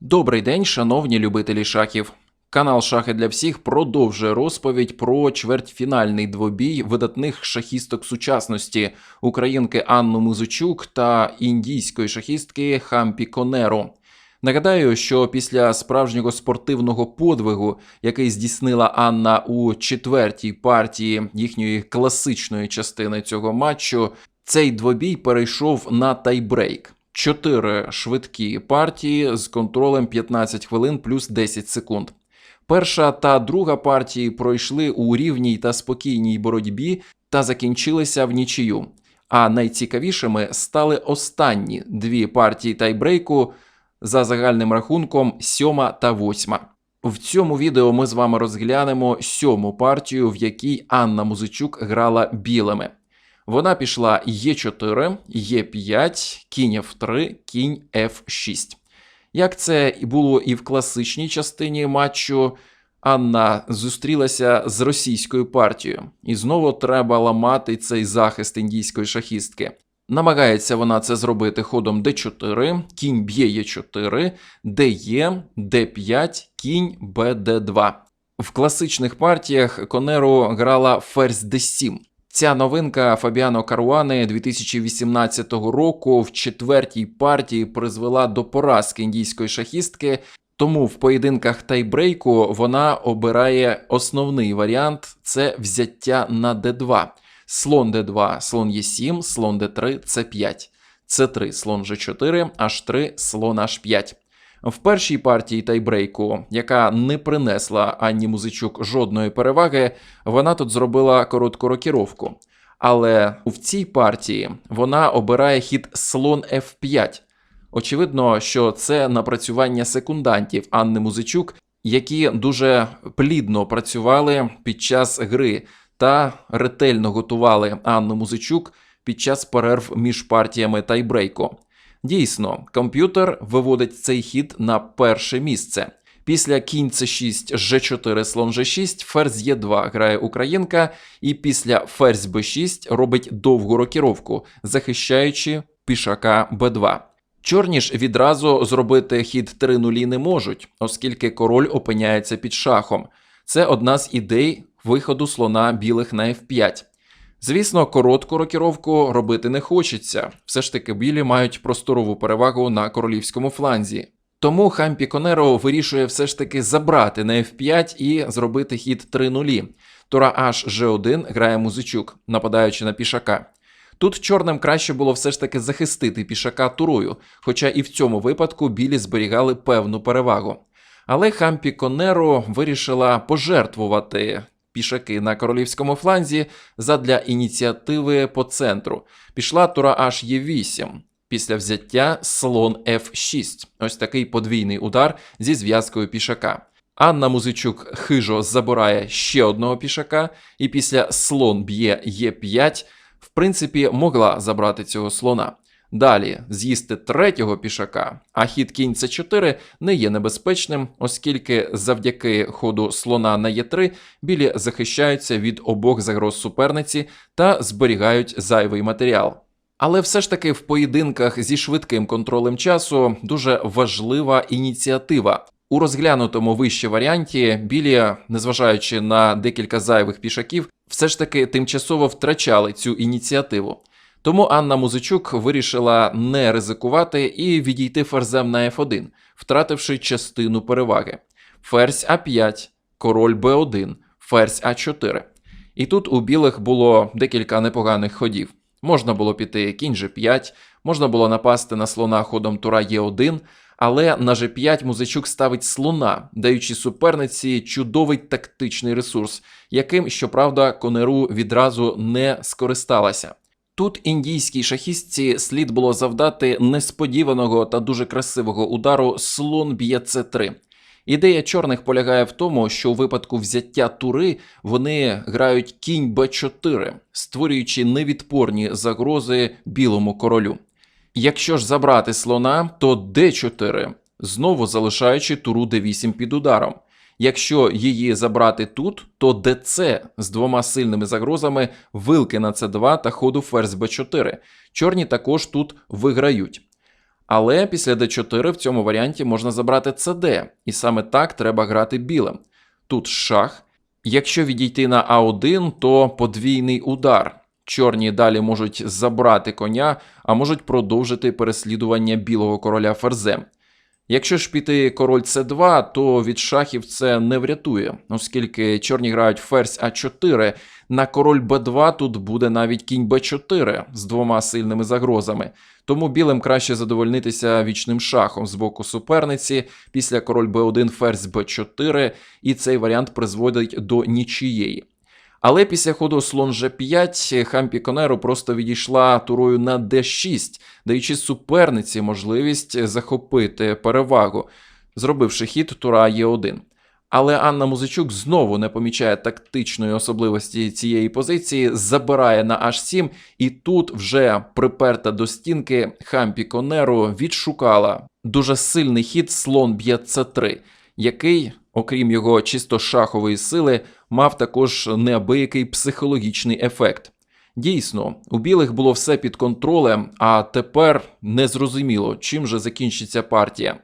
Добрий день, шановні любителі шахів. Канал Шахи для всіх продовжує розповідь про чвертьфінальний двобій видатних шахісток сучасності українки Анну Музичук та індійської шахістки Хампі Конеро. Нагадаю, що після справжнього спортивного подвигу, який здійснила Анна у четвертій партії їхньої класичної частини цього матчу, цей двобій перейшов на тайбрейк. Чотири швидкі партії з контролем 15 хвилин плюс 10 секунд. Перша та друга партії пройшли у рівній та спокійній боротьбі та закінчилися в нічию. А найцікавішими стали останні дві партії тайбрейку за загальним рахунком сьома та восьма. В цьому відео ми з вами розглянемо сьому партію, в якій Анна Музичук грала білими. Вона пішла Е4, Е5, кінь F3, кінь F6. Як це було і в класичній частині матчу, Анна зустрілася з російською партією, і знову треба ламати цей захист індійської шахістки. Намагається вона це зробити ходом d4, кінь б'є Е4, ДЕ, Д5, кінь БД2. В класичних партіях Конеро грала ферзь d7. Ця новинка Фабіано Каруани 2018 року в четвертій партії призвела до поразки індійської шахістки. Тому в поєдинках тайбрейку вона обирає основний варіант це взяття на d2. Слон d2, слон e7, слон d3, c5, c3, слон g4, h3, слон h5. В першій партії тайбрейку, яка не принесла Анні Музичук жодної переваги, вона тут зробила коротку рокіровку. Але в цій партії вона обирає хід слон f5. Очевидно, що це напрацювання секундантів Анни Музичук, які дуже плідно працювали під час гри та ретельно готували Анну Музичук під час перерв між партіями тайбрейку. Дійсно, комп'ютер виводить цей хід на перше місце. Після кінь c6, g4, слон g6, ферзь e2 грає українка, і після ферзь b6 робить довгу рокіровку, захищаючи пішака b2. Чорні ж відразу зробити хід 3 нулі не можуть, оскільки король опиняється під шахом. Це одна з ідей виходу слона білих на f5. Звісно, коротку рокіровку робити не хочеться. Все ж таки білі мають просторову перевагу на королівському фланзі. Тому Хампі Конеро вирішує все ж таки забрати на F5 і зробити хід 3 нулі. Тура H G1 грає музичук, нападаючи на пішака. Тут чорним краще було все ж таки захистити пішака турою, хоча і в цьому випадку білі зберігали певну перевагу. Але Хампі Конеро вирішила пожертвувати пішаки на королівському фланзі задля ініціативи по центру. Пішла тура H Е8. Після взяття слон F6. Ось такий подвійний удар зі зв'язкою пішака. Анна Музичук хижо забирає ще одного пішака, і після слон б'є Е5, в принципі, могла забрати цього слона. Далі з'їсти третього пішака, а хід кінь С4 не є небезпечним, оскільки завдяки ходу слона на Е3 білі захищаються від обох загроз суперниці та зберігають зайвий матеріал. Але все ж таки в поєдинках зі швидким контролем часу дуже важлива ініціатива. У розглянутому вище варіанті білі, незважаючи на декілька зайвих пішаків, все ж таки тимчасово втрачали цю ініціативу. Тому Анна Музичук вирішила не ризикувати і відійти ферзем на F1, втративши частину переваги. Ферзь А5, король Б1, ферзь А4. І тут у білих було декілька непоганих ходів. Можна було піти кінь G5, можна було напасти на слона ходом тура Е1, але на G5 музичук ставить слона, даючи суперниці чудовий тактичний ресурс, яким, щоправда, конеру відразу не скористалася. Тут індійській шахістці слід було завдати несподіваного та дуже красивого удару слон б'є С3. Ідея чорних полягає в тому, що у випадку взяття тури вони грають кінь Б4, створюючи невідпорні загрози білому королю. Якщо ж забрати слона, то Д4, знову залишаючи туру Д8 під ударом. Якщо її забрати тут, то ДЦ з двома сильними загрозами вилки на С2 та ходу ферзь Б4. Чорні також тут виграють. Але після d4 в цьому варіанті можна забрати cd, і саме так треба грати білим. Тут шах. Якщо відійти на А1, то подвійний удар. Чорні далі можуть забрати коня, а можуть продовжити переслідування білого короля ферзем. Якщо ж піти король С2, то від шахів це не врятує, оскільки чорні грають ферзь А4, на король Б2 тут буде навіть кінь Б4 з двома сильними загрозами. Тому білим краще задовольнитися вічним шахом з боку суперниці, після король Б1 ферзь Б4, і цей варіант призводить до нічієї. Але після ходу слон G5 Хампі Конеру просто відійшла турою на D6, даючи суперниці можливість захопити перевагу, зробивши хід тура Е1. Але Анна Музичук знову не помічає тактичної особливості цієї позиції, забирає на H7, і тут вже приперта до стінки Хампі Конеру відшукала дуже сильний хід слон б'є С3, який, окрім його чисто шахової сили, мав також неабиякий психологічний ефект. Дійсно, у білих було все під контролем, а тепер незрозуміло, чим же закінчиться партія.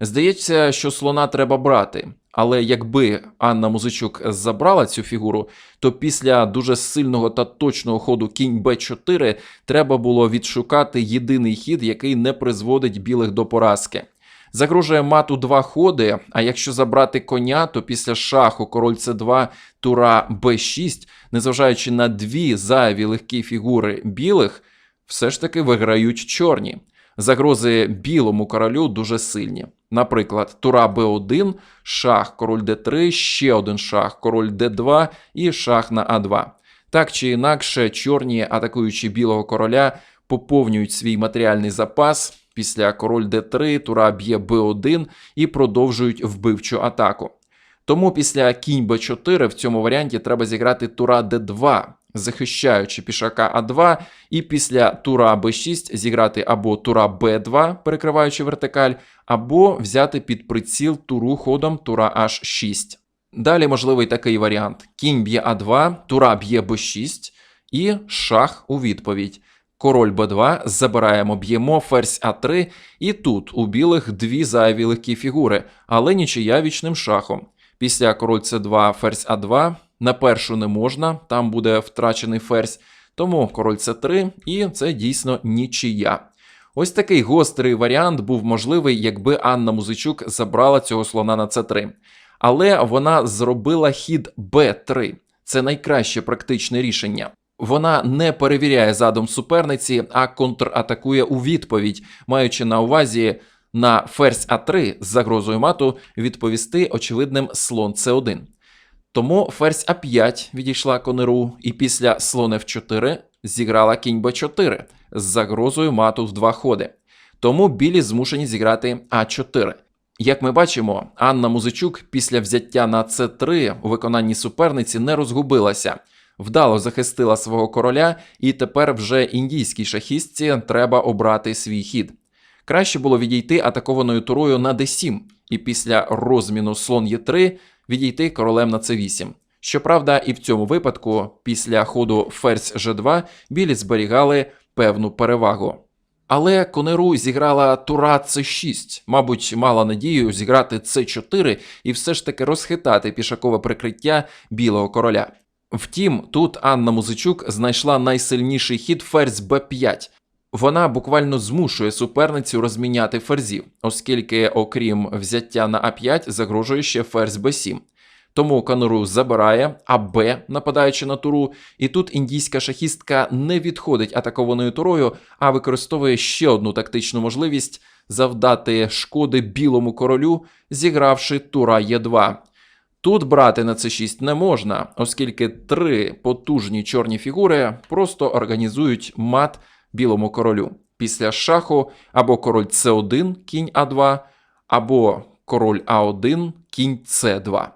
Здається, що слона треба брати, але якби Анна Музичук забрала цю фігуру, то після дуже сильного та точного ходу кінь Б4 треба було відшукати єдиний хід, який не призводить білих до поразки. Загрожує мату два ходи, а якщо забрати коня, то після шаху король С2, тура Б6, незважаючи на дві зайві легкі фігури білих, все ж таки виграють чорні. Загрози білому королю дуже сильні. Наприклад, тура Б1, шах, король Д3, ще один шах, король Д2 і шах на А2. Так чи інакше, чорні, атакуючи білого короля, поповнюють свій матеріальний запас. Після король Д3 тура б'є Б1 і продовжують вбивчу атаку. Тому після кінь Б4 в цьому варіанті треба зіграти тура Д2, захищаючи пішака А2, і після тура Б6 зіграти або тура Б2, перекриваючи вертикаль, або взяти під приціл туру ходом тура H6. Далі можливий такий варіант: кінь б'є А2, тура б'є Б6 і шах у відповідь. Король Б2, забираємо, б'ємо, ферзь А3, і тут у білих дві зайві легкі фігури, але нічия вічним шахом. Після король С2, ферзь А2, на першу не можна, там буде втрачений ферзь, тому король С3, і це дійсно нічия. Ось такий гострий варіант був можливий, якби Анна Музичук забрала цього слона на С3. Але вона зробила хід Б3. Це найкраще практичне рішення. Вона не перевіряє задум суперниці, а контратакує у відповідь, маючи на увазі на ферзь А3 з загрозою мату відповісти очевидним слон С1. Тому ферзь А5 відійшла конеру, і після слон F4 зіграла кінь Б4 з загрозою мату в два ходи. Тому білі змушені зіграти А4. Як ми бачимо, Анна Музичук після взяття на С3 у виконанні суперниці не розгубилася вдало захистила свого короля, і тепер вже індійській шахістці треба обрати свій хід. Краще було відійти атакованою турою на d7, і після розміну слон Е3 відійти королем на c8. Щоправда, і в цьому випадку, після ходу ферзь G2, білі зберігали певну перевагу. Але Конеру зіграла тура С6, мабуть, мала надію зіграти С4 і все ж таки розхитати пішакове прикриття білого короля. Втім, тут Анна Музичук знайшла найсильніший хід ферзь Б5. Вона буквально змушує суперницю розміняти ферзів, оскільки, окрім взяття на А5, загрожує ще ферзь Б7. Тому Кануру забирає, а Б, нападаючи на туру, і тут індійська шахістка не відходить атакованою турою, а використовує ще одну тактичну можливість завдати шкоди білому королю, зігравши тура Е2. Тут брати на c 6 не можна, оскільки три потужні чорні фігури просто організують мат білому королю. Після шаху або король С1, кінь А2, або король А1, кінь С2.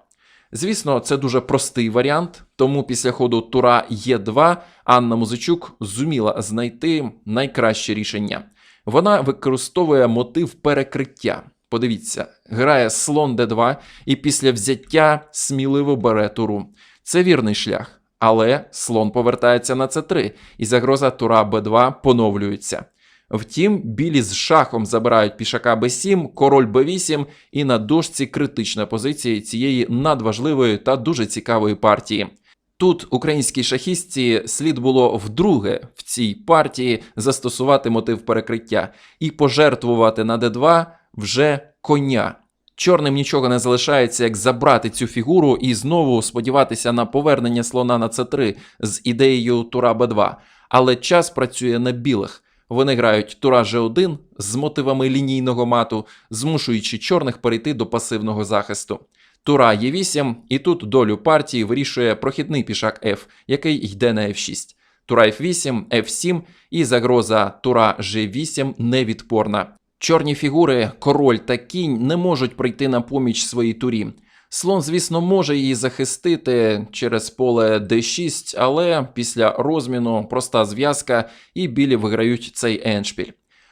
Звісно, це дуже простий варіант, тому після ходу тура Е2 Анна Музичук зуміла знайти найкраще рішення. Вона використовує мотив перекриття. Подивіться, грає слон d2 і після взяття сміливо бере туру. Це вірний шлях. Але слон повертається на c3, і загроза тура b2 поновлюється. Втім, білі з шахом забирають пішака Б7, король Б8 і на дошці критична позиція цієї надважливої та дуже цікавої партії. Тут українській шахістці слід було вдруге в цій партії застосувати мотив перекриття і пожертвувати на Д2 вже коня. Чорним нічого не залишається, як забрати цю фігуру і знову сподіватися на повернення слона на С3 з ідеєю тура Б2. Але час працює на білих. Вони грають тура G1 з мотивами лінійного мату, змушуючи чорних перейти до пасивного захисту. Тура Е8, і тут долю партії вирішує прохідний пішак F, який йде на F6. Тура F8, F7 і загроза тура G8 невідпорна. Чорні фігури, король та кінь не можуть прийти на поміч своїй турі. Слон, звісно, може її захистити через поле d6, але після розміну проста зв'язка і білі виграють цей еншпіль.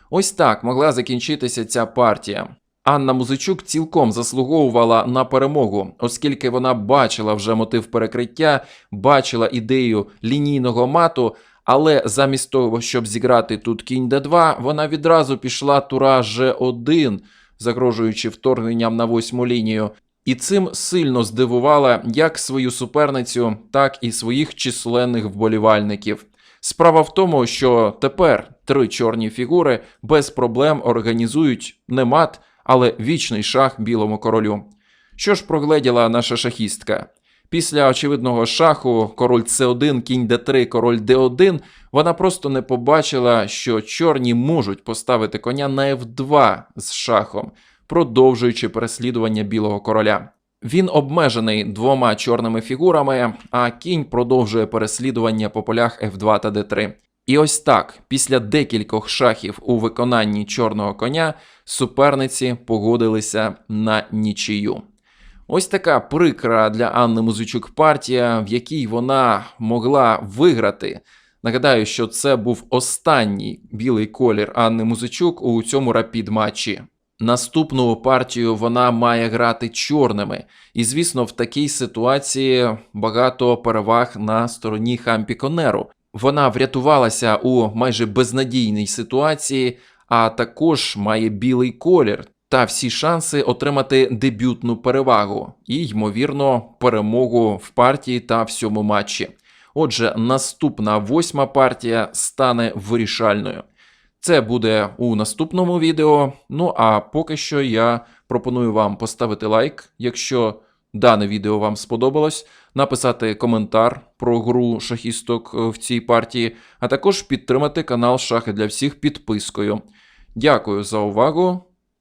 Ось так могла закінчитися ця партія. Анна Музичук цілком заслуговувала на перемогу, оскільки вона бачила вже мотив перекриття, бачила ідею лінійного мату, але замість того, щоб зіграти тут кінь d2, вона відразу пішла тура g1, загрожуючи вторгненням на восьму лінію, і цим сильно здивувала як свою суперницю, так і своїх численних вболівальників. Справа в тому, що тепер три чорні фігури без проблем організують не мат, але вічний шах білому королю. Що ж прогледіла наша шахістка? Після очевидного шаху король С1, кінь Д3, король Д1, вона просто не побачила, що чорні можуть поставити коня на F2 з шахом, продовжуючи переслідування білого короля. Він обмежений двома чорними фігурами, а кінь продовжує переслідування по полях F2 та D3. І ось так, після декількох шахів у виконанні чорного коня, суперниці погодилися на нічию. Ось така прикра для Анни Музичук партія, в якій вона могла виграти. Нагадаю, що це був останній білий колір Анни Музичук у цьому рапід матчі. Наступну партію вона має грати чорними, і звісно, в такій ситуації багато переваг на стороні Хампі Конеру. Вона врятувалася у майже безнадійній ситуації, а також має білий колір та всі шанси отримати дебютну перевагу і, ймовірно, перемогу в партії та всьому матчі. Отже, наступна восьма партія стане вирішальною. Це буде у наступному відео. Ну а поки що я пропоную вам поставити лайк, якщо дане відео вам сподобалось, написати коментар про гру шахісток в цій партії, а також підтримати канал Шахи для всіх підпискою. Дякую за увагу.